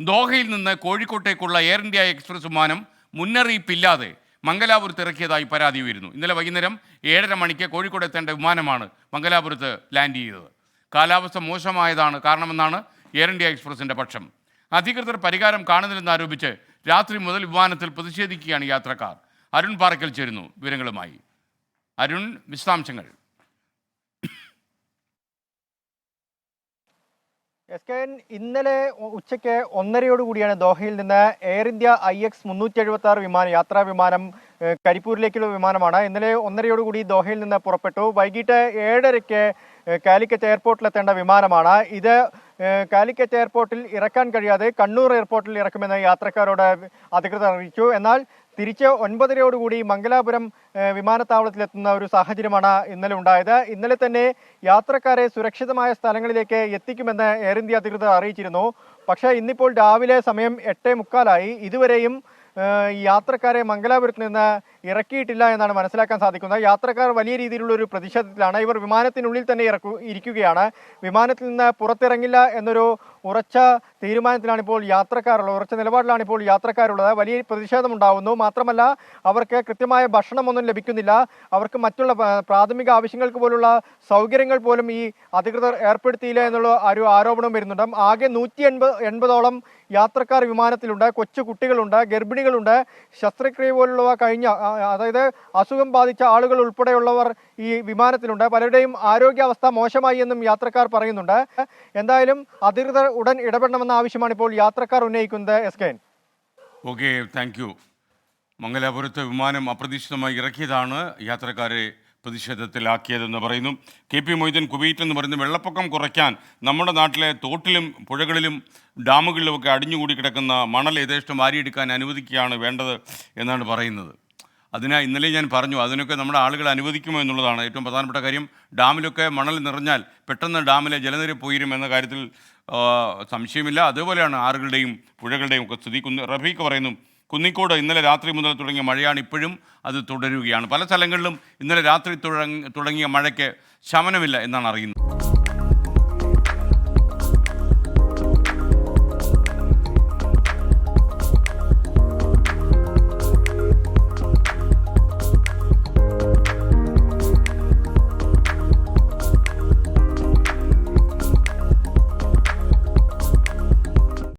ദോഹയിൽ നിന്ന് കോഴിക്കോട്ടേക്കുള്ള air India express വിമാനം മുന്നറിയിപ്പില്ലാതെ മംഗലാപുരത്ത് ഇറക്കിയതായി പരാതി ഉയരുന്നു. ഇന്നലെ വൈകുന്നേരം ഏഴര മണിക്ക് കോഴിക്കോട് എത്തേണ്ട വിമാനമാണ് മംഗലാപുരത്ത് ലാൻഡ് ചെയ്തത്. കാലാവസ്ഥ മോശമായതാണ് കാരണമെന്നാണ് എയർ ഇന്ത്യ എക്സ്പ്രസിന്റെ പക്ഷം. അധികൃതർ പരിഹാരം കാണുന്നില്ലെന്ന് ആരോപിച്ച് രാത്രി മുതൽ വിമാനത്തിൽ പ്രതിഷേധിക്കുകയാണ് യാത്രക്കാർ. അരുൺ പാറക്കൽ ചേരുന്നു വിവരങ്ങളുമായി. അരുൺ വിശദാംശങ്ങൾ. എസ് കെ എൻ ഇന്നലെ ഉച്ചയ്ക്ക് ഒന്നരയോട് കൂടിയാണ് ദോഹയിൽ നിന്ന് എയർ ഇന്ത്യ ഐ എക്സ് മുന്നൂറ്റി എഴുപത്തി ആറ് വിമാനം യാത്രാ വിമാനം കരിപ്പൂരിലേക്കുള്ള വിമാനമാണ്. ഇന്നലെ ഒന്നരയോട് കൂടി ദോഹയിൽ നിന്ന് പുറപ്പെട്ടു. വൈകിട്ട് ഏഴരയ്ക്ക് കാലിക്കറ്റ് എയർപോർട്ടിലെത്തേണ്ട വിമാനമാണ്. ഇത് കാലിക്കറ്റ് എയർപോർട്ടിൽ ഇറക്കാൻ കഴിയാതെ കണ്ണൂർ എയർപോർട്ടിൽ ഇറക്കുമെന്ന് യാത്രക്കാരോട് അധികൃതർ അറിയിച്ചു. എന്നാൽ തിരിച്ച് ഒൻപതരയോടുകൂടി മംഗലാപുരം വിമാനത്താവളത്തിലെത്തുന്ന ഒരു സാഹചര്യമാണ് ഇന്നലെ ഉണ്ടായത്. ഇന്നലെ തന്നെ യാത്രക്കാരെ സുരക്ഷിതമായ സ്ഥലങ്ങളിലേക്ക് എത്തിക്കുമെന്ന് എയർ ഇന്ത്യ അധികൃതർ അറിയിച്ചിരുന്നു. പക്ഷേ ഇന്നിപ്പോൾ രാവിലെ സമയം എട്ടേ മുക്കാലായി. ഇതുവരെയും യാത്രക്കാരെ മംഗലാപുരത്ത് നിന്ന് ഇറക്കിയിട്ടില്ല എന്നാണ് മനസ്സിലാക്കാൻ സാധിക്കുന്നത്. യാത്രക്കാർ വലിയ രീതിയിലുള്ള ഒരു പ്രതിഷേധത്തിലാണ്. ഇവർ വിമാനത്തിനുള്ളിൽ തന്നെ ഇറക്കു ഇരിക്കുകയാണ്. വിമാനത്തിൽ നിന്ന് പുറത്തിറങ്ങില്ല എന്നൊരു ഉറച്ച തീരുമാനത്തിലാണ് ഇപ്പോൾ യാത്രക്കാരുള്ളത്. ഉറച്ച നിലപാടിലാണ് ഇപ്പോൾ യാത്രക്കാരുള്ളത്. വലിയ പ്രതിഷേധമുണ്ടാകുന്നു മാത്രമല്ല അവർക്ക് കൃത്യമായ ഭക്ഷണമൊന്നും ലഭിക്കുന്നില്ല. അവർക്ക് മറ്റുള്ള പ്രാഥമിക ആവശ്യങ്ങൾക്ക് പോലുള്ള സൗകര്യങ്ങൾ പോലും ഈ അധികൃതർ ഏർപ്പെടുത്തിയില്ല എന്നുള്ള ഒരു ആരോപണം വരുന്നുണ്ട്. ആകെ നൂറ്റി എൺപത് എൺപതോളം യാത്രക്കാർ വിമാനത്തിലുണ്ട്. കൊച്ചു കുട്ടികളുണ്ട് ഗർഭിണികളുണ്ട്. ശസ്ത്രക്രിയ പോലുള്ളവ കഴിഞ്ഞ അതായത് അസുഖം ബാധിച്ച ആളുകൾ ഉൾപ്പെടെയുള്ളവർ ഈ വിമാനത്തിലുണ്ട്. പലരുടെയും ആരോഗ്യാവസ്ഥ മോശമായി എന്നും യാത്രക്കാർ പറയുന്നുണ്ട്. എന്തായാലും അധികൃതർ ഉടൻ ഇടപെടണമെന്ന ആവശ്യമാണ് ഇപ്പോൾ യാത്രക്കാർ ഉന്നയിക്കുന്നത്. S K okay thank you മംഗലാപുരത്ത് വിമാനം അപ്രതീക്ഷിതമായി ഇറക്കിയതാണ് യാത്രക്കാരെ പ്രതിഷേധത്തിലാക്കിയതെന്ന് പറയുന്നു. കെ പി മൊയ്തീൻ കുവൈറ്റ് എന്ന് പറയുന്നത് വെള്ളപ്പൊക്കം കുറയ്ക്കാൻ നമ്മുടെ നാട്ടിലെ തോട്ടിലും പുഴകളിലും ഡാമുകളിലുമൊക്കെ അടിഞ്ഞുകൂടി കിടക്കുന്ന മണൽ യഥേഷ്ടം വാരിയെടുക്കാൻ അനുവദിക്കുകയാണ് വേണ്ടത് എന്നാണ് പറയുന്നത്. അതിനാ ഇന്നലെ ഞാൻ പറഞ്ഞു അതിനൊക്കെ നമ്മുടെ ആളുകൾ അനുവദിക്കുമോ എന്നുള്ളതാണ് ഏറ്റവും പ്രധാനപ്പെട്ട കാര്യം. ഡാമിലൊക്കെ മണൽ നിറഞ്ഞാൽ പെട്ടെന്ന് ഡാമിലെ ജലനിരപ്പ് ഉയരും എന്ന കാര്യത്തിൽ സംശയമില്ല. അതുപോലെയാണ് ആറുകളുടെയും പുഴകളുടെയും ഒക്കെ സ്ഥിതി. കുന്ന് റഫീഖ് പറയുന്നു കുന്നിക്കോട് ഇന്നലെ രാത്രി മുതൽ തുടങ്ങിയ മഴയാണ് ഇപ്പോഴും അത് തുടരുകയാണ്. പല സ്ഥലങ്ങളിലും ഇന്നലെ രാത്രി തുടങ്ങ- തുടങ്ങിയ മഴയ്ക്ക് ശമനമില്ല എന്നാണ് അറിയുന്നത്.